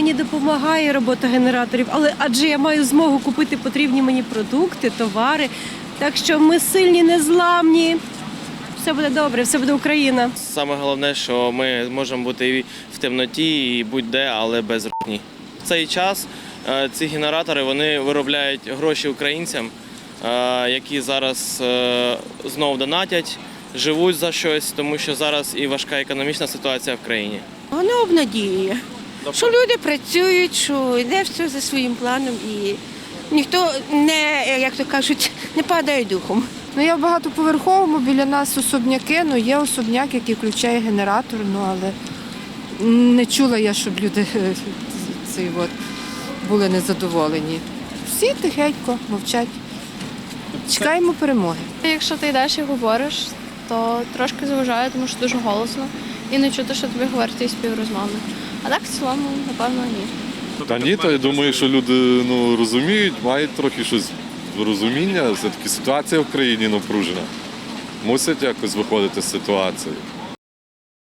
мені допомагає робота генераторів, але адже я маю змогу купити потрібні мені продукти, товари. Так що ми сильні, незламні. Все буде добре, все буде Україна. Саме головне, що ми можемо бути в темноті, і будь-де, але без рухні. В цей час е, ці генератори вони виробляють гроші українцям, е, які зараз е, знов донатять, живуть за щось, тому що зараз і важка економічна ситуація в країні. Воно обнадіює, що люди працюють, що йде все за своїм планом і ніхто не, як то кажуть, не падає духом. Ну, я в багатоповерховому, біля нас особняки, ну є особняк, який включає генератор, ну але не чула я, щоб люди е, цей от, були незадоволені. Всі тихенько мовчать. Чекаємо перемоги. Якщо ти йдеш і говориш, то трошки заважає, тому що дуже голосно і не чути, що тобі говорить твій співрозмовник. А так в цілому, напевно, ні. Та ні, то я думаю, що люди ну, розуміють, мають трохи щось розуміння. Все-таки ситуація в країні напружена. Мусять якось виходити з ситуації.